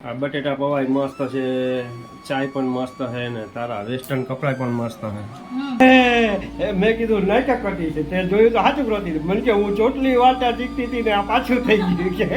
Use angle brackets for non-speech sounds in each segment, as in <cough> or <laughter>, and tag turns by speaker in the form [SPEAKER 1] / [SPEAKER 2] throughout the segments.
[SPEAKER 1] આ બટેટા પવાય મસ્ત છે ચાય પણ મસ્ત છે ને તારા વેસ્ટર્ન કપડા પણ મસ્ત છે. મેં કીધું નાટક કરતી છે તે જોયું તો સાચું કરતી મને કે હું ચોટલી વાર્તા શીખતી હતી ને આ પાછું થઈ ગયું કે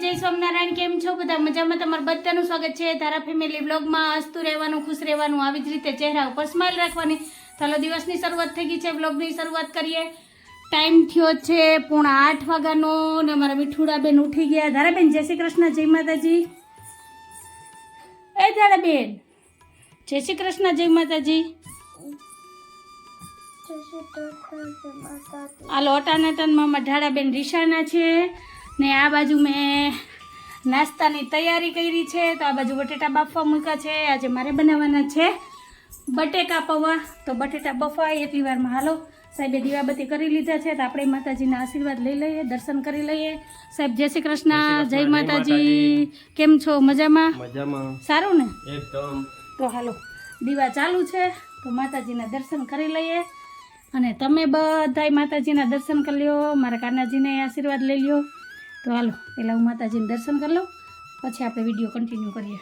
[SPEAKER 2] જય સ્વામિનારાયણ કેમ છો બધા? મજામાં તમારું બધાનું સ્વાગત છે. તારા ફેમિલી બ્લોગમાં હસતું રહેવાનું ખુશ રહેવાનું આવી જ રીતે ચહેરા ઉપર સ્માઇલ રાખવાની. ચાલો દિવસની શરૂઆત થઈ ગઈ છે. બ્લોગની શરૂઆત કરીએ. ટાઈમ થયો છે પોણા આઠ વાગ્યાનો ને અમારા મીઠુડાબેન ઉઠી ગયા. ધારાબેન જય શ્રી કૃષ્ણ જય માતાજી. એ ધારાબેન જય શ્રી કૃષ્ણ જય માતાજી. હાલો લોટા અટાનમાં અમારા ઢાળાબેન રીસાના છે. ને આ બાજુ મેં નાસ્તાની તૈયારી કરી છે. તો આ બાજુ બટેટા બાફવા મૂક્યા છે. આજે મારે બનાવવાના છે બટેકા પૌવા. તો બટેટા બફાય એટલી વારમાં હાલો સાહેબે દીવાબત્તી કરી લીધા છે. તો આપણે માતાજીના આશીર્વાદ લઈ લઈએ દર્શન કરી લઈએ. સાહેબ જય શ્રી કૃષ્ણ.
[SPEAKER 1] જય
[SPEAKER 2] જય
[SPEAKER 1] શ્રી કૃષ્ણ, જય
[SPEAKER 2] માતાજી. કેમ છો? મજામાં?
[SPEAKER 1] મજામાં.
[SPEAKER 2] સારું ને?
[SPEAKER 1] એકદમ.
[SPEAKER 2] તો હાલો દીવા ચાલુ છે. તો માતાજીના દર્શન કરી લઈએ. અને તમે બધાય માતાજીના દર્શન કરી લ્યો. મારા કાનાજીને આશીર્વાદ લઈ લ્યો. તો હાલો પહેલાં હું માતાજીને દર્શન કરી લઉં પછી આપણે વીડિયો કન્ટિન્યુ કરીએ.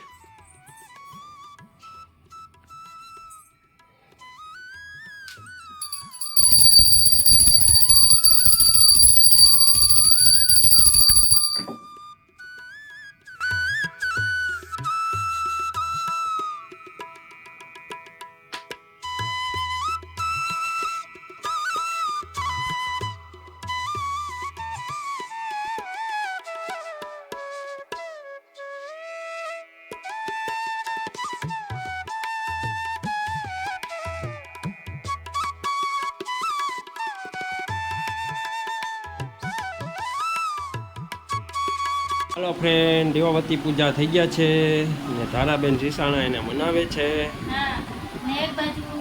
[SPEAKER 1] હાલો ફ્રેન્ડ દેવાવતી પૂજા થઈ ગયા છે. ને ધારાબેન રીસાણા એને મનાવે છે.
[SPEAKER 2] હા, ને એક બાજુ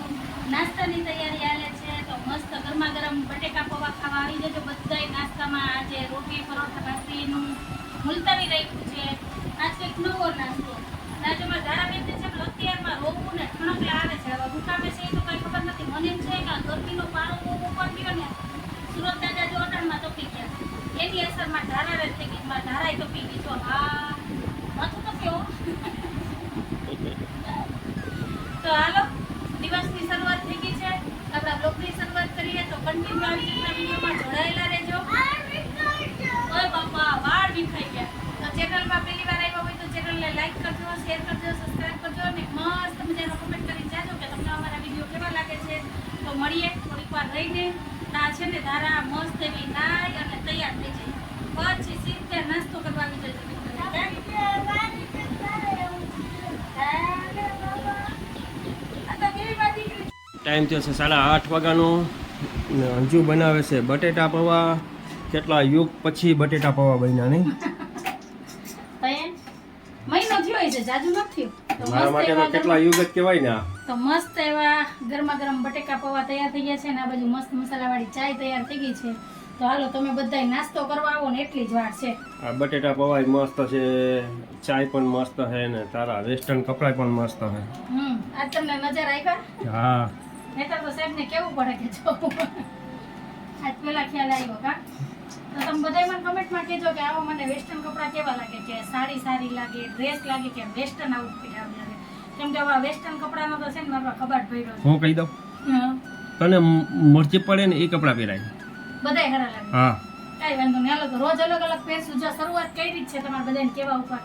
[SPEAKER 2] નાસ્તાની તૈયારી હાલે છે. તો મસ્ત ગરમા ગરમ બટેકા પૌવા ખાવા આવી જજો બધાય નાસ્તામાં. આજે રોટી પરોઠા ભાખરીનું મુલતવી રાખ્યું છે. આજ નવો નાસ્તો. રાજ્યમાં ધારાબેન છે, અત્યારમાં રોવું ને ઠણકલા આવે છે. હવે એ તો કઈ ખબર નથી. મને છે કે ગરમીનો પારો બહુ ઉપર ને એની અસરમાં ધારા રહે ગઈ. મારા ધારાય તો ગઈ. તો હા માથું તપ્યો તો હાલો, દિવસની શરૂઆત થઈ ગઈ છે. આપણા બ્લોગની શરૂઆત કરીએ તો કન્ટિન્યુ આવી વિડીયોમાં જોડાયેલા રહેજો. ઓય બાપા, વાળ વિખાઈ ગયા. તો ચેનલમાં પહેલી વાર આવ્યા હોય તો ચેનલને લાઈક કરજો શેર કરજો સબસ્ક્રાઇબ કરજો અને મસ્ત મજાનો કમેન્ટ કરી જાજો કે તમને અમારા વીડિયો કેવા લાગે છે. તો મળીએ થોડીક વાર રહીને. આ છે ને ધારા મસ્ત એવી નાય અને તૈયાર થઈ જાય. પછી સીધે નાસ્તો કરવા આવી જજો તો
[SPEAKER 1] ટાઈમ થયો છે સાડા આઠ વાગ્યાનો. ને અંજુ બનાવે છે બટેટા પૌવા. કેટલા યુગ પછી બટેટા પૌવા બન્યા નહીં?
[SPEAKER 2] મહિનો થયો હશે જાજુ નથી
[SPEAKER 1] મારા માટે તો કેટલા યુગ જ કહેવાય ને આ.
[SPEAKER 2] તો મસ્ત એવા ગરમા ગરમ બટેકા પૌવા તૈયાર થઈ ગયા છે અને આ બાજુ મસ્ત મસાલાવાળી ચાય તૈયાર થઈ ગઈ છે. તો હાલો તમે બધાય નાસ્તો કરવા આવો ને એટલી જ વાર છે.
[SPEAKER 1] આ બટેટા પૌવા મસ્ત છે ચાય પણ મસ્ત છે ને તારા વેસ્ટર્ન કપડા પણ મસ્ત છે
[SPEAKER 2] હમ આજ તમને નજર આવ્યા
[SPEAKER 1] હા.
[SPEAKER 2] નહીતર તો સાહેબને કેવું પડે કે જો. આજ પેલા ખ્યાલ આવ્યો કા? તો તમે બધાય મને કમેન્ટમાં કહેજો કે આવો મને વેસ્ટર્ન કપડાં કેવા લાગે? કે સાડી સારી લાગે ડ્રેસ લાગે કે વેસ્ટર્ન આઉટફિટ આવી? કેમ કે આવા વેસ્ટર્ન કપડાનો તો છે ને મારા કબાટ ભર્યો
[SPEAKER 1] હું કહી દઉં? તને મરજી પડે ને એ કપડાં પહેરાય.
[SPEAKER 2] બધાય હરા લાગે.
[SPEAKER 1] હા.
[SPEAKER 2] કાંઈ વાંધો નહીં. અલગ રોજ અલગ અલગ પહેરશું. જો શરૂઆત કરી જ છે તમારા બધાને કેવા ઉપર.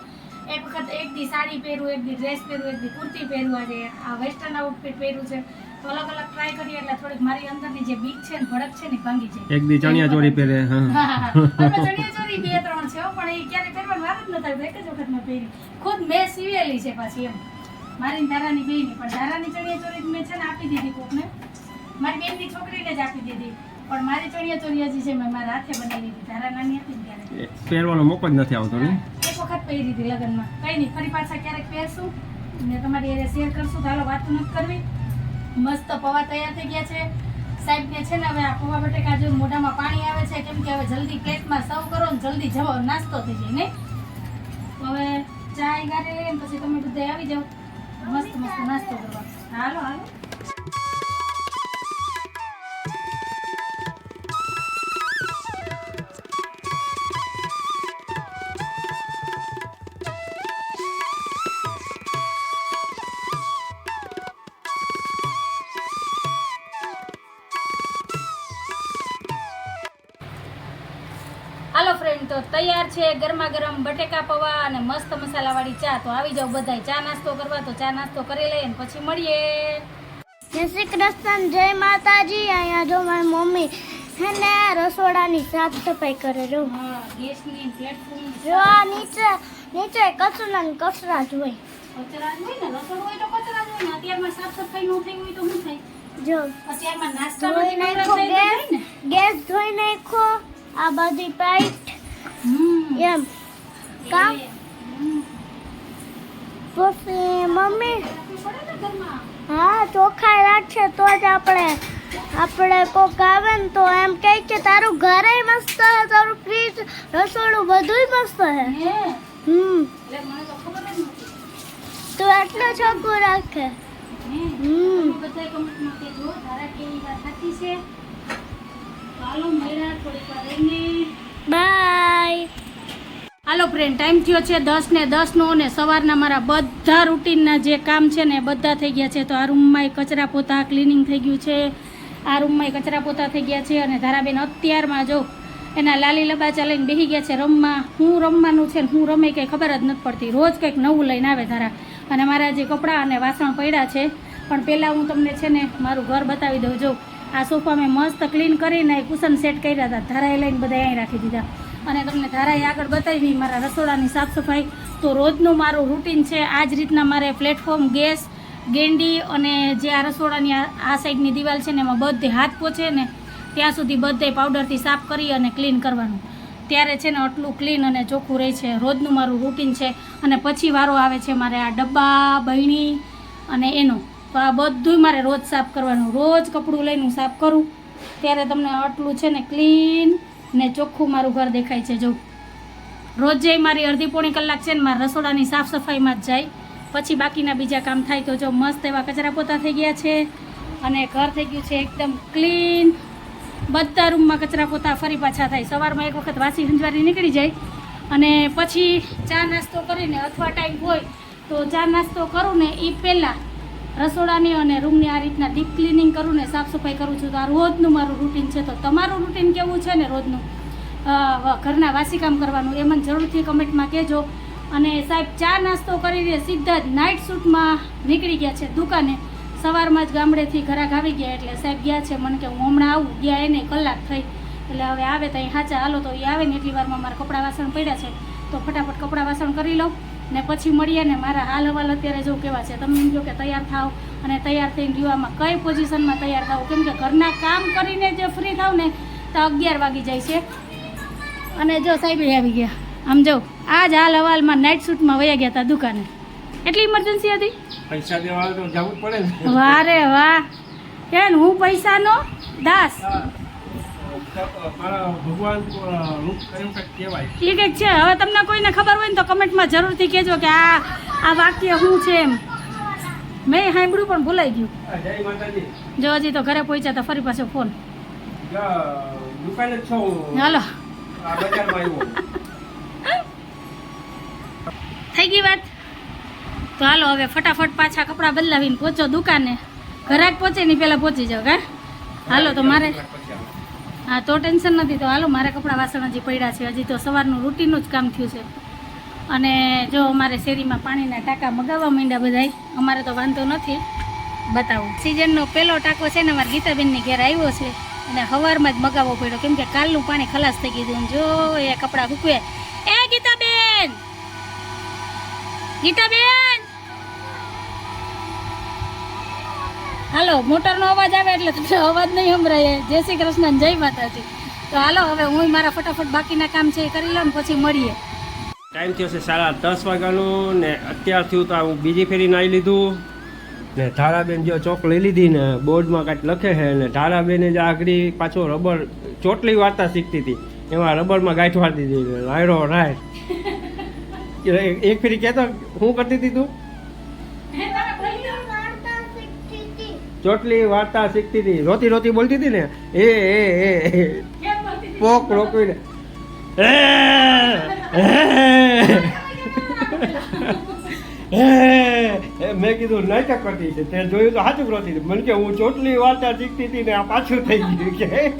[SPEAKER 2] એક વખત એક દી સાડી પહેરું એક દી ડ્રેસ પહેરું એક દી કુર્તી પહેરું. આજે આ વેસ્ટર્ન આઉટફિટ પહેરું છે. તો અલગ અલગ ટ્રાય કરીએ એટલે થોડીક મારી અંદરની જે બીક છે ને ભડક છે ને ભાંગી જાય.
[SPEAKER 1] એક દી ચણિયા ચોરી પહેરે હા.
[SPEAKER 2] ચણિયા ચણિયાચોળી બે ત્રણ છે પણ એ ક્યારે પહેરવાનું વાર જ નથી એક જ વખત મેં પહેરી. ખુદ મેં સીવેલી છે પાછી એમ. મારી ને ધારાની બેયની પણ ધારાની ચણિયાચોળી મેં છે ને આપી દીધી કોકને. મારી બેનની છોકરીને જ આપી દીધી. પણ મારી ચણિયાચોળી હજી છે મેં મારા હાથે બનાવી દીધી. ધારા નાની હતી ત્યારે.
[SPEAKER 1] પહેરવાનો મોકો જ નથી આવતો ને
[SPEAKER 2] એક વખત પહેરી દીધી લગ્નમાં. કઈ નહીં ફરી પાછા ક્યારેક પહેરશું. ને તમારી હારે શેર કરશું. ચાલો વાત નથી કરવી. મસ્ત પૌવા તૈયાર થઈ ગયા છે. સાહેબ કે છે ને હવે આ પૌવા બટેકા જો મોઢામાં પાણી આવે છે કેમ કે હવે જલ્દી પ્લેટમાં સર્વ કરો ને જલ્દી જવો નાસ્તો થઈ જાય તો હવે ચા ગાડી લઈને પછી તમે બધા આવી જાઓ. મસ્ત મસ્ત નાસ્તો કરવા હાલો હાલો. ગરમા ગરમ બટેકા પૌવા અને મસ્ત મસાલાવાળી ચા. તો આવી જાઓ બધા ચા નાસ્તો કરવા તો ચા નાસ્તો કરી લઈએ ને પછી મળીએ.
[SPEAKER 3] જય શ્રી કૃષ્ણ જય માતાજી. અહીંયા જો મારી મમ્મી છે ને રસોડાની સાફ સફાઈ કરે જો
[SPEAKER 2] હા ગેસની પ્લેટફોર્મ
[SPEAKER 3] જો આ નીચે નીચે કચરા ને કચરા જ હોય.
[SPEAKER 2] કચરા જ હોય ને? રસોડું હોય તો કચરા જ હોય ને? અત્યારમાં સાફ સફાઈ ન થઈ હોય તો શું થાય?
[SPEAKER 3] જો
[SPEAKER 2] અત્યારમાં
[SPEAKER 3] નાસ્તા ગેસ ધોઈ નાખો. આ બધી પાઇટ એમ. કામ? પછી મમ્મી? હા ચોખ્ખા રાખશે તો જ આપણે આપણે કોક આવે ને તો એમ કહે કે તારું ઘરે મસ્ત છે તારું ફ્રીજ રસોડું બધુંય મસ્ત હે? હમ.
[SPEAKER 2] તો
[SPEAKER 3] એટલું ચોખ્ખું રાખે. હમ.
[SPEAKER 2] છે? હાલો મળ્યા થોડીક રહીને. હાલો ફ્રેન્ડ ટાઈમ થયો છે દસ ને દસનો ને સવારના મારા બધા રૂટીનના જે કામ છે ને બધા થઈ ગયા છે. તો આ રૂમમાં કચરા પોતા ક્લિનિંગ થઈ ગયું છે. આ રૂમમાં કચરા પોતા થઈ ગયા છે અને ધારાબેન અત્યારમાં જો એના લાલી લબાચા લઈને બેસી ગયા છે રમવા. હું રમવાનું છે ને હું રમે કંઈ ખબર જ નથી પડતી. રોજ કંઈક નવું લઈને આવે ધારા. અને મારા જે કપડાં અને વાસણ પડ્યા છે, પણ પહેલાં હું તમને છે ને મારું ઘર બતાવી દઉં. જો, આ સોફા મેં મસ્ત ક્લીન કરીને કુશન સેટ કર્યા હતા. ધારાએ લઈને બધા અહીં રાખી દીધા. અને તમને ધારાએ આગળ બતાવી મારા રસોડાની સાફ સફાઈ તો રોજનું મારું રૂટીન છે. આ જ રીતના મારે પ્લેટફોર્મ ગેસ ગેંડી અને જે આ રસોડાની આ સાઈડની દિવાલ છે ને એમાં બધે હાથ પહોંચે ને ત્યાં સુધી બધે પાવડરથી સાફ કરી અને ક્લીન કરવાનું. ત્યારે છે ને આટલું ક્લીન અને ચોખ્ખું રહે છે. રોજનું મારું રૂટીન છે અને પછી વારો આવે છે મારે આ ડબ્બા બહેણી અને એનો. તો આ બધુંય મારે રોજ સાફ કરવાનું. રોજ કપડું લઈને હું સાફ કરું. ત્યારે તમને આટલું છે ને ક્લીન ને ચોખ્ખું મારું ઘર દેખાય છે. જો રોજે મારી અડધી પોણી કલાક છે ને મારા રસોડાની સાફ સફાઈમાં જ જાય. પછી બાકીના બીજા કામ થાય તો જો મસ્ત એવા કચરા પોતા થઈ ગયા છે. અને ઘર થઈ ગયું છે એકદમ ક્લીન બધા રૂમમાં કચરા પોતા ફરી પાછા થાય. સવારમાં એક વખત વાસી હંજવારી નીકળી જાય. અને પછી ચા નાસ્તો કરીને અથવા ટાઈમ હોય તો ચા નાસ્તો કરું ને એ પહેલાં રસોડાની અને રૂમની આ રીતના ડીપ ક્લિનિંગ કરું ને સાફ સફાઈ કરું છું, તો આ રોજનું મારું રૂટીન છે. તો તમારું રૂટીન કેવું છે ને રોજનું? ઘરના વાસી કામ કરવાનું એ મને જરૂરથી કમેન્ટમાં કહેજો. અને સાહેબ, ચા નાસ્તો કરીને સીધા જ નાઇટ શૂટમાં નીકળી ગયા છે દુકાને. સવારમાં જ ગામડેથી ઘરાક આવી ગયા એટલે સાહેબ ગયા છે. મને કે હું હમણાં આવું, ગયા એને કલાક થઈ. એટલે હવે આવે તો અહીં હાચા હાલો તો એ આવે ને, એટલી વારમાં મારા કપડાં વાસણ પડ્યા છે. તો ફટાફટ કપડાં વાસણ કરી લઉં. ને પછી મળીએ ને મારા હાલ હવાલ અત્યારે જો કેવા છે. તમે એમ કહો કે તૈયાર થાવ અને તૈયાર થઈને રીવામાં કઈ પોઝિશનમાં તૈયાર થાવ કેમ કે ઘરના કામ કરીને જે ફ્રી થાવ ને તો અગિયાર વાગી જાય છે. અને જો સાહેબ આવી ગયા. આમ જો આ જ હાલ હવાલમાં નાઇટ શૂટમાં વયા ગયા હતા દુકાને. એટલી ઇમરજન્સી હતી?
[SPEAKER 1] પૈસા દેવા તો જવું પડે વારે
[SPEAKER 2] વાહ. રે હું પૈસાનો? દાસ. એ કંઈક છે. હવે તમને કોઈને ખબર હોય ને તો કમેન્ટમાં જરૂરથી કહેજો કે આ આ વાક્ય શું છે એમ. મેં સાંભળ્યું પણ ભૂલાઈ ગયું. જો હજી તો ઘરે પહોંચ્યા તો ફરી પાછો ફોન. હાલો. થઈ ગઈ વાત? તો હાલો હવે ફટાફટ પાછા કપડાં બદલાવીને પહોંચો દુકાને. ઘરાક પહોંચે ને પહેલાં પહોંચી જાવ કા? હાલો તો મારે. હા તો ટેન્શન નથી તો હાલો, મારે કપડાં વાસણ હજી પડ્યા છે. હજી તો સવારનું રૂટીનનું જ કામ થયું છે. અને જો અમારે શેરીમાં પાણીના ટાંકા મગાવવા માંડ્યા બધાય, અમારે તો વાંધો નથી. બતાવું. સિઝનનો પહેલો ટાંકો છે ને, અમારા ગીતાબેનની ઘેર આવ્યો છે. અને સવારમાં જ મગાવવો પડ્યો. કેમ કે કાલનું પાણી ખલાસ થઈ ગયું જો એ કપડાં સૂકવે એ ગીતાબેન! ગીતાબેન! હાલો, મોટરનો અવાજ આવે એટલે તમને અવાજ નહીં સંભળાય. જય શ્રી કૃષ્ણ, જય માતાજી. તો હાલો, હવે હું મારા ફટાફટ બાકીના કામ છે એ કરી લઉં પછી મળીએ.
[SPEAKER 1] ટાઈમ થયો છે સાડા દસ વાગ્યાનું ને અત્યાર થયું તો હું બીજી ફેરી નાહી લીધું. ને ધારાબેન જો ચોક લઈ લીધી ને બોર્ડમાં કાંઈક લખે છે ને ધારાબેને જે આગળ પાછો રબર ચોટલી વાર્તા શીખતી હતી. એમાં રબરમાં ગાંઠ વાળતી હતી રાયડો રાય. એક ફેરી કહેતો, હું કરતી હતી તું
[SPEAKER 2] હે તારે બોલી લો.
[SPEAKER 3] વાર્તા શીખતી હતી.
[SPEAKER 1] ચોટલી વાર્તા શીખતી હતી. રોતી રોતી બોલતી હતી ને? એ એ? પોક રોકવીને. એ, એ, એ, એ, મેં કીધું નાટક કરતી છે. તે જોયું તો સાચું રોતી હતી. મને કે હું ચોટલી વાર્તા શીખતી હતી ને આ પાછું થઈ ગયું. કે
[SPEAKER 2] એ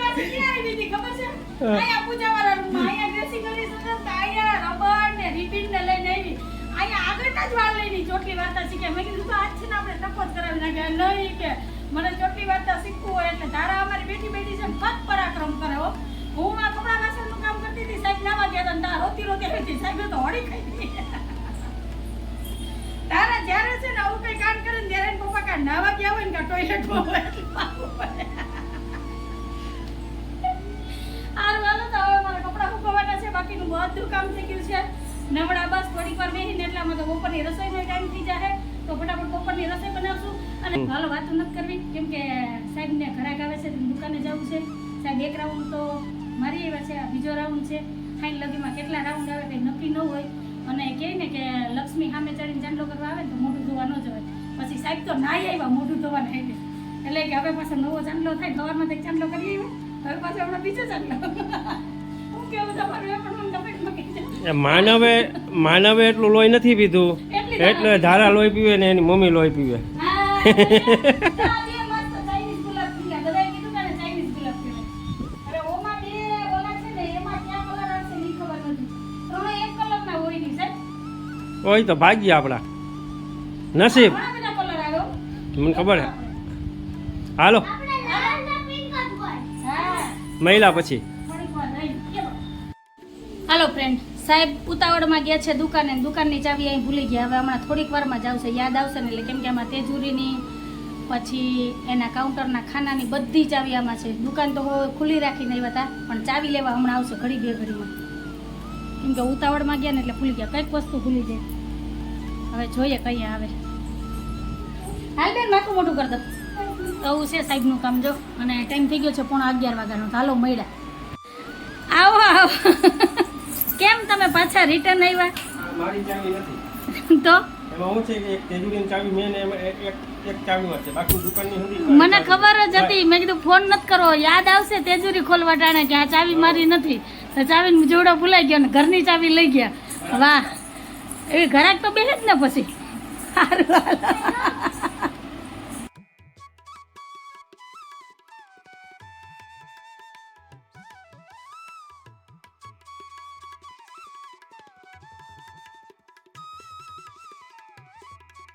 [SPEAKER 2] પાછી ક્યાં આવી હતી ખબર છે? અહીંયા પૂજાવાળા રૂમમાં, અહીંયા dressing કરી સુગંધ, અહીંયા રબર ને રિબિન ને લઈને આવી. અહીંયા આગળના જ વાળ લઈને ચોટલી વાર્તા શીખે. મેં કીધું, તો આજ છે ને આપણે ટપો કરાવી નાખ્યા નહીં કે મને ચોટલી વાર્તા શીખવું હોય એટલે તારા અમારી બેટી બેટી છે ને પરાક્રમ કરાવો હો. આ કપડાં વાસણનું કામ કરતી હતી, સાહેબ નાવા ગયા હતા તારા રોતી રોતી હતી. સાહેબ તો હોડી ખાઈ હતી. તારા જ્યારે છે ને આવું કઈ કામ કરે ત્યારે પપ્પા કાં નાવા ગયા હોય ને કાં ટોયલેટમાં હોય એટલે હાલો તો હવે મારા કપડાં સુકવવાના છે બાકીનું બધું કામ થઈ ગયું છે ને બસ થોડીક વાર બેસીને એટલામાં તો બપોરની રસોઈનો ટાઈમ થઈ જાય તો ફટાફટ બપોરની રસોઈ બનાવશું. અને હાલો વાતો નથી કરવી કેમ કે સાહેબને ઘરાક આવે છે દુકાને જવું છે. સાહેબ એક રાઉન્ડ તો મારી આવ્યા છે બીજો રાઉન્ડ છે. ફાઇન લગીમાં કેટલા રાઉન્ડ આવે કંઈ નક્કી ન હોય. અને કહે ને કે લક્ષ્મી સામે ચડીને ચાંદલો કરવા આવે તો મોઢું ધોવા ન જવાય. પછી સાહેબ તો નાઈ આવ્યા મોઢું ધોવા નાઈ એટલે કે હવે પાછો નવો ચાંદલો થાય સવારમાં એક ચાંદલો કરી આવ્યો હવે પાછો હમણાં બીજો ચાંદલો <laughs> હું કેવું તમારું પણ મને
[SPEAKER 1] માનવે માનવે એટલું લોહી નથી પીધું
[SPEAKER 2] એટલે
[SPEAKER 1] ધારા લોહી પીવે ને એની મમ્મી લોહી પીવે
[SPEAKER 2] હા, હોય
[SPEAKER 1] તો ભાગ્ય આપણા નસીબ
[SPEAKER 2] હો.
[SPEAKER 1] મને ખબર છે હાલો.
[SPEAKER 2] હા.
[SPEAKER 1] મહિલા પછી?
[SPEAKER 2] હાલો ફ્રેન્ડ સાહેબ, ઉતાવળમાં ગયા છે દુકાને દુકાનની ચાવી અહીં ભૂલી ગયા. હવે હમણાં થોડીક વારમાં જ આવશે. યાદ આવશે ને એટલે કેમ કે આમાં તેજુરીની, પછી એના કાઉન્ટરના ખાનાની બધી ચાવી આમાં છે. દુકાન તો ખુલ્લી રાખીને આવ્યા હતા પણ ચાવી લેવા હમણાં આવશે ઘડી બે ઘડીમાં. કેમ કે ઉતાવળમાં ગયા ને એટલે ભૂલી ગયા. કંઈક વસ્તુ ભૂલી જાય. હવે જોઈએ કઈ આવે. હાલ બેન માથું મોટું કર દો. આવું છે સાહેબનું કામ, જો. અને ટાઈમ થઈ ગયો છે પોણા અગિયાર વાગ્યાનો. હાલો મળ્યા. આવો આવો. કેમ તમે પાછા રિટર્ન આવ્યા?
[SPEAKER 1] મારી ચાવી નથી.
[SPEAKER 2] તો?
[SPEAKER 1] એમાં હું છે કે એક તેજુરીની ચાવી મેં એક એક- ચાવી છે. બાકી દુકાનની હતી
[SPEAKER 2] મને ખબર જ હતી. મેં કીધું ફોન નથી કરો યાદ આવશે તેજુરી ખોલવા ટાણે કે આ ચાવી મારી નથી. તો ચાવી જોડો ભૂલાઈ ગયો ને ઘરની ચાવી લઈ ગયા. વાહ. એવી ઘરાક તો બેસે જ ને પછી. સારું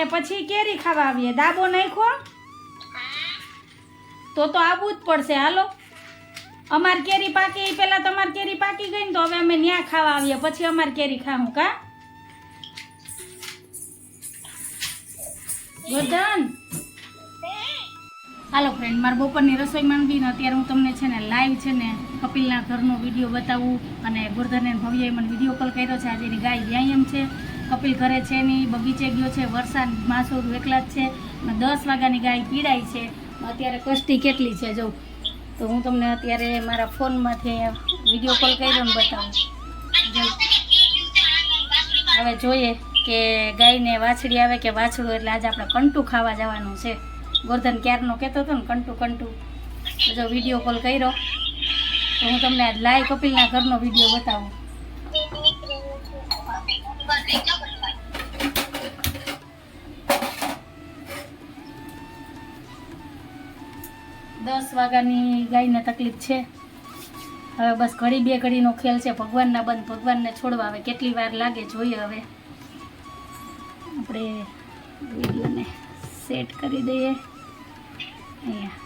[SPEAKER 2] ને પછી કેરી ખાવા આવીએ. દાબો નાખો તો તો આવવું જ પડશે. હાલો. અમાર કેરી પાકી એ પહેલાં તમારી કેરી પાકી ગઈ ને તો હવે અમે ન્યા ખાવા આવીએ. પછી અમાર કેરી ખાવું કા? ગોધન. હાલો ફ્રેન્ડ મારા બપોરની રસોઈ માંડવી ને અત્યારે હું તમને છે ને લાઈવ છે ને કપિલના ઘરનો વીડિયો બતાવું અને ગુરધરને ભવ્યએ મને વીડિયો કોલ કર્યો છે. આજે એની ગાય વ્યાયામ છે. કપિલ ઘરે છે નહીં, બગીચે ગયો છે, વરસાદ, માસોર એકલા જ છે દસ વાગ્યાની ગાય પીડાય છે. અત્યારે કષ્ટી કેટલી છે, જો. તો હું તમને અત્યારે મારા ફોનમાંથી વીડિયો કોલ કર્યો ને બતાવું. હવે જોઈએ કે ગાયને વાછડી આવે કે વાછડું, એટલે આજે આપણે કંટુ ખાવા જવાનું છે. ગોરધન ક્યારનો કહેતો હતો ને, કંટુ કંટુ. જો વીડિયો કોલ કર્યો. તો હું તમને આજ લાઈ કપિલના ઘરનો વીડિયો બતાવું. દસ વાગ્યાની ગાયને તકલીફ છે. હવે બસ ઘડી બે ઘડીનો ખેલ છે. ભગવાનના બંધ, ભગવાનને છોડવા હવે કેટલી વાર લાગે જોઈએ હવે. આપણે વિડીયોને સેટ કરી દઈએ. અહીંયા.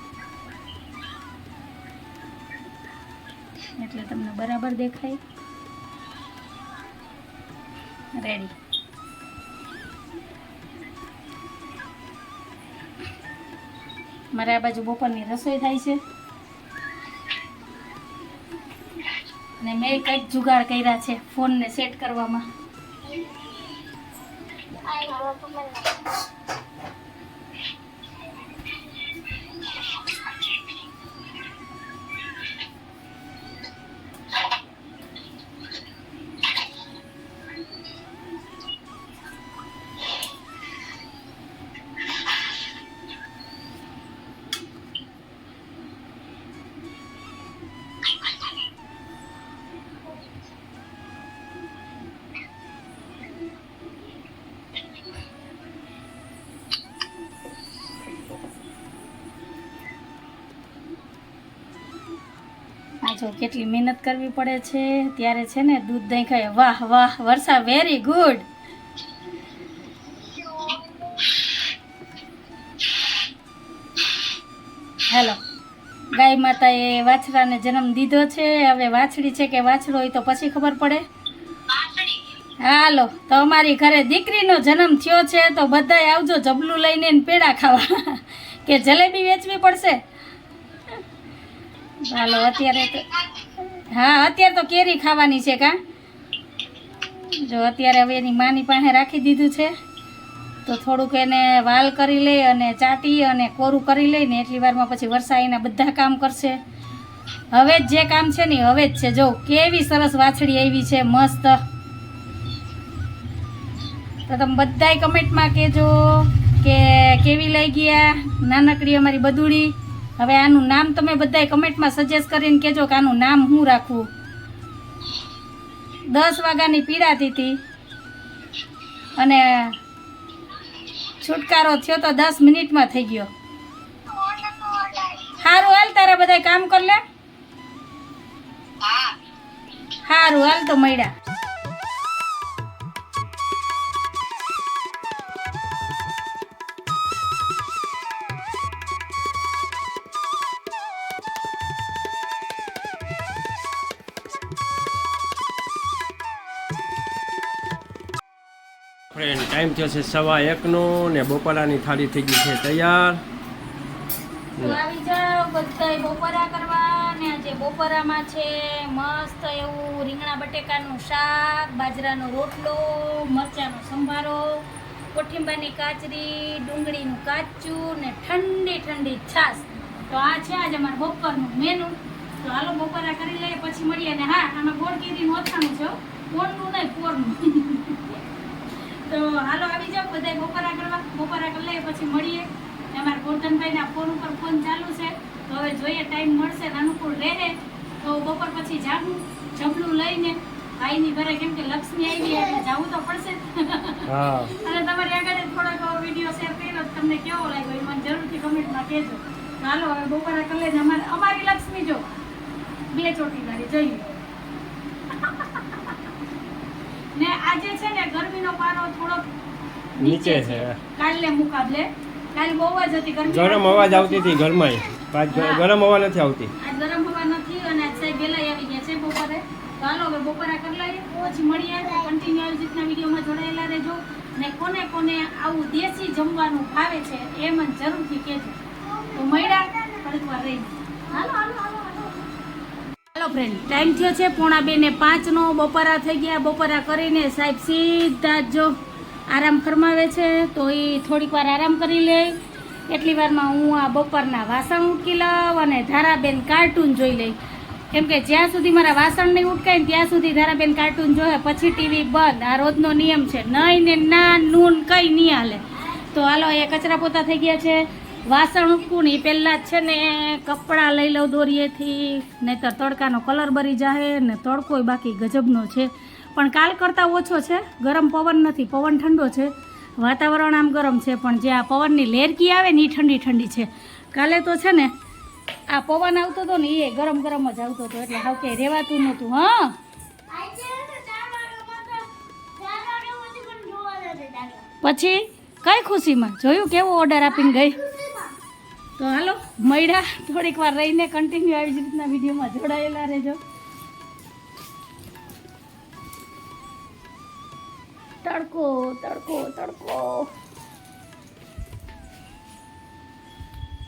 [SPEAKER 2] એટલે તમને બરાબર દેખાય. રેડી મારે આ બાજુ બપોરની રસોઈ થાય છે. અને મેં કંઈક જુગાડ કર્યા છે ફોનને સેટ કરવામાં. આ જો કેટલી મહેનત કરવી પડે છે, ત્યારે છે ને દૂધ દહીં ખાય વાહ વાહ, વર્ષા વેરી ગુડ હેલો. ગાય માતાએ વાછરાને જન્મ દીધો છે, હવે વાછડી છે કે વાછડો હોય તો પછી ખબર પડે? હાલો, તો અમારી ઘરે દીકરીનો જન્મ થયો છે, તો બધાય આવજો જબલું લઈને પેડા ખાવા. કે જલેબી વેચવી પડશે? હાલો, અત્યારે તો હા, અત્યારે તો કેરી ખાવાની છે કા? જો અત્યારે હવે એની માની પાસે રાખી દીધું છે. તો થોડુંક એને વાલ કરી લે અને ચાટી અને કોરું કરી લઈને એટલી વારમાં પછી વરસા એના બધા કામ કરશે. હવે જ જે કામ છે ને હવે જ છે. જો, કેવી સરસ વાછડી આવી છે, મસ્ત. તો તમે બધાય કમેન્ટમાં કહેજો કે કેવી લઈ ગયા નાનકડી અમારી બદુડી? હવે આનું નામ તમે બધાય કમેન્ટમાં સજેસ્ટ કરીને કહેજો કે આનું નામ હું રાખવું દસ વાગ્યાની પીડાતી હતી અને છુટકારો થયો તો દસ મિનિટમાં થઈ ગયો. સારું હાલ તારા બધા કામ કર લે. સારું હાલ તો મળ્યા.
[SPEAKER 1] ટાઈમ થયો સવા એકનો ને બપોરાની થાળી થઈ ગઈ છે તૈયાર.
[SPEAKER 2] આવી જાઓ બધાય બપોરા કરવા ને આજે બપોરામાં છે મસ્ત એવું રીંગણા બટેકાનું શાક, બાજરાનો રોટલો, મરચાંનો સંભારો કોઠીંબાની કાચરી, ડુંગળીનું કાચું ને ઠંડી ઠંડી છાશ. તો આ છે આજે અમારા બપોરનું મેનુ તો હાલો બપોરા કરી લઈએ, પછી મળીએ. ને હા, આમાં ગોળ કેરીનું ઓછાનું છે. પોરનું નહીં, પોરનું. તો હાલો આવી જાઓ બધા બપોરા કરવા બપોરા કરી લઈએ પછી મળીએ. અમારા ગોરધનભાઈના ફોન ઉપર ફોન ચાલુ છે. તો હવે જોઈએ ટાઈમ મળશે અનુકૂળ રહે તો બપોર પછી જાગું જમલું લઈને ભાઈની ઘરે કેમ કે લક્ષ્મી આવી એટલે જવું તો પડશે. અને તમારી આગળ થોડોક વીડિયો શેર કર્યો તમને કેવો લાગ્યો એ મને જરૂરથી કમેન્ટમાં કહેજો. તો હાલો હવે બપોરા કરી લઈને અમારે અમારી લક્ષ્મી જો બે ચોટીદારી જોઈએ. ને આજે છે ને ગરમીનો પારો થોડોક
[SPEAKER 1] નીચે છે.
[SPEAKER 2] કાલે મુકાબલે. કાલ બહુ જ હતી ગરમી.
[SPEAKER 1] ગરમ અવાજ આવતી હતી ઘરમાં ગરમ હવા નથી આવતી.
[SPEAKER 2] આજ ગરમ હવા નથી અને આજ સાહેબ વહેલા આવી ગયા છે બપોરે. તો હાલો હવે બપોરા કરી લઈએ. પછી મળીએ તો કન્ટિન્યુ આવી રીતના વિડીયોમાં જોડાયેલા રહેજો. ને કોને કોને આવું દેશી જમવાનું ભાવે છે એ મને જરૂરથી કહેજો. તો મળ્યા. રહીને. રહી હાલો હાલો હાલો. હાલો ફ્રેન્ડ ટાઈમ થયો છે પોણા બે ને પાંચનો. બપોરા થઈ ગયા. બપોરા કરીને સાહેબ સીધા જો આરામ ફરમાવે છે. તો એ થોડીક વાર આરામ કરી લે. એટલી વારમાં હું આ બપોરના વાસણ ઉટકી લઉં અને ધારાબેન કાર્ટૂન જોઈ લઈ કેમ કે જ્યાં સુધી મારા વાસણ નહીં ઉટકાય ને ત્યાં સુધી ધારાબેન કાર્ટૂન જોવે. પછી ટીવી બંધ. આ રોજનો નિયમ છે. નહીં ને ના, નૂન કંઈ નહીં હાલે. તો હાલો એ કચરા પોતા થઈ ગયા છે. વાસણ ઉટકું ને એ પહેલાં જ છે ને કપડાં લઈ લઉં દોરીએથી નહીંતર તડકાનો કલર બરી જાય ને તડકોય બાકી ગજબનો છે. પણ કાલ કરતાં ઓછો છે ગરમ પવન નથી પવન ઠંડો છે. વાતાવરણ આમ ગરમ છે પણ જે આ પવનની લેરકી આવે ને એ ઠંડી ઠંડી છે. કાલે તો છે ને આ પવન આવતો હતો ને એ ગરમ ગરમ જ આવતો હતો એટલે હાવ ક્યાંય રહેવાતું નહોતું હા.
[SPEAKER 3] પછી?
[SPEAKER 2] કઈ ખુશીમાં? જોયું કેવો ઓર્ડર આપીને ગઈ? તો હાલો, મળ્યા. થોડીક વાર રહીને કન્ટિન્યુ આવી જ રીતના વિડીયોમાં જોડાયેલા રહેજો. તડકો તડકો તડકો.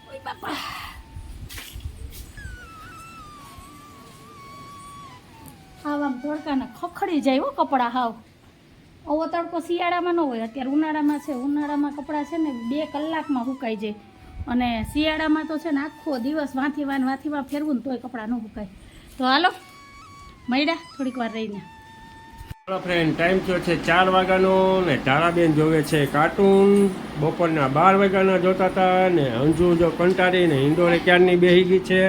[SPEAKER 2] ઓય બાપા. હાવ આમ તડકાને ખખડી જાય હો કપડાં હાવ. આવો તડકો શિયાળામાં ન હોય, અત્યારે ઉનાળામાં છે, ઉનાળામાં કપડાં છે ને બે કલાકમાં સુકાઈ જાય. અને શિયાળામાં તો છે ને આખો દિવસ વાંથી વાન વાંથી વાં ફેરવું ને તોય કપડાં ન સુકાય તો હાલો મળ્યા થોડીક વાર રહીને.
[SPEAKER 1] ચાલો ફ્રેન્ડ ટાઈમ થયો છે ચાર વાગ્યાનો ને ધારાબેન જોવે છે કાર્ટૂન બપોરના બાર વાગ્યાના જોતા હતા ને અંજુ જો કંટાળી ને ઇન્ડોરે ક્યારની બેહી ગઈ છે?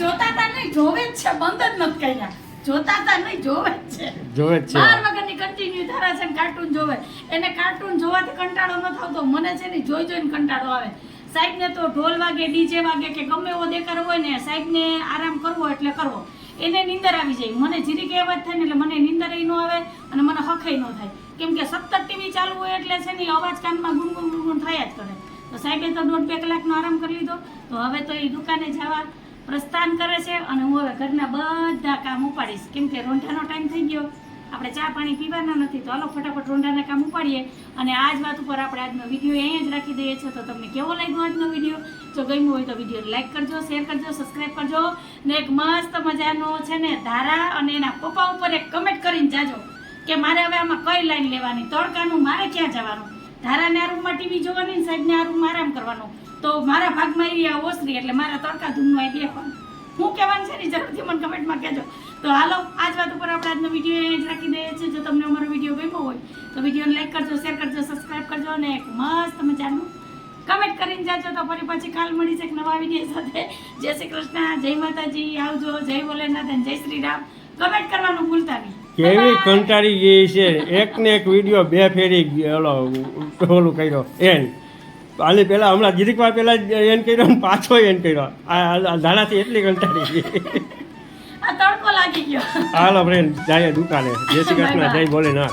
[SPEAKER 2] જોતા હતા નહીં જોવે જ છે બંધ જ નથી કર્યા. જોતા હતા નહીં જોવે જ છે.
[SPEAKER 1] જોવે જ છે.
[SPEAKER 2] બાર વાગ્યાની કન્ટિન્યુ ધારા છે ને કાર્ટૂન જોવે. એને કાર્ટૂન જોવાથી કંટાળો ન થતો મને છે ને જોઈ જોઈને કંટાળો આવે. સાહેબને તો ઢોલ વાગે, ડીજે વાગે કે ગમે એવો દેખાડો હોય ને, સાહેબને આરામ કરવો એટલે કરવો. એને નીંદર આવી જાય. મને જીરી કે અવાજ થાય ને એટલે મને નીંદર ન આવે અને મને હખાઈ ન થાય. કેમ કે સતત ટીવી ચાલુ હોય એટલે છે ને અવાજ કાનમાં ગુણગુણ ગુણગુણ થયા જ કરે. તો સાહેબે તો દોઢ બે કલાકનો આરામ કરી લીધો. તો હવે તો એ દુકાને જવા પ્રસ્થાન કરે છે અને હું હવે ઘરના બધા કામ ઉપાડીશ. કેમ કે રોંઢાનો ટાઈમ થઈ ગયો. આપણે ચા પાણી પીવાના નથી તો હાલો ફટાફટ રોંડાના કામ ઉપાડીએ. અને આ જ વાત ઉપર આપણે આજનો વીડિયો અહીંયા જ રાખી દઈએ છીએ. તો તમને કેવો લાગ્યો આજનો વીડિયો જો ગમ્યો હોય તો વીડિયો લાઈક કરજો શેર કરજો સબસ્ક્રાઈબ કરજો. ને એક મસ્ત મજાનો છે ને ધારા અને એના પપ્પા ઉપર એક કમેન્ટ કરીને જાજો કે મારે હવે આમાં કઈ લાઈન લેવાની? તડકાનું મારે ક્યાં જવાનું? ધારાને આ રૂમમાં ટીવી જોવાની સાહેબને આ રૂમમાં આરામ કરવાનો? તો મારા ભાગમાં એવી આ ઓસરી, એટલે મારા તડકા ધૂમનું આવી બેસવાનું હું કહેવાનું છે ને, જરૂરથી મને કમેન્ટમાં કહેજો. તો હાલો આજ વાત ઉપર આપણે આજનો વીડિયો એ જ રાખી દઈએ છીએ. જો તમને અમારો વીડિયો ગમ્યો હોય તો વિડીયોને લાઈક કરજો શેર કરજો સબસ્ક્રાઈબ કરજો અને એક મસ્ત મજાનું કમેન્ટ કરીને જાજો. તો ફરી પછી કાલ છે એક નવા વીડિયો સાથે. જય શ્રી કૃષ્ણ જય માતાજી આવજો જય ભોલેનાથ અને જય શ્રી રામ. કમેન્ટ કરવાનું ભૂલતા નહીં.
[SPEAKER 1] કેવી. કંટાળી ગઈ છે. એક ને એક વીડિયો બે ફેરી ઓલો ઓલું કર્યો એન. આની પહેલાં હમણાં જીરીક પહેલાં એન કર્યો પાછો એન કર્યો. આ ધાણાથી એટલી કંટાળી ગઈ. હાલો ફ્રેન્ડ જાય દુકાને. <laughs> જય શ્રી કૃષ્ણ જય ભોલેનાથ.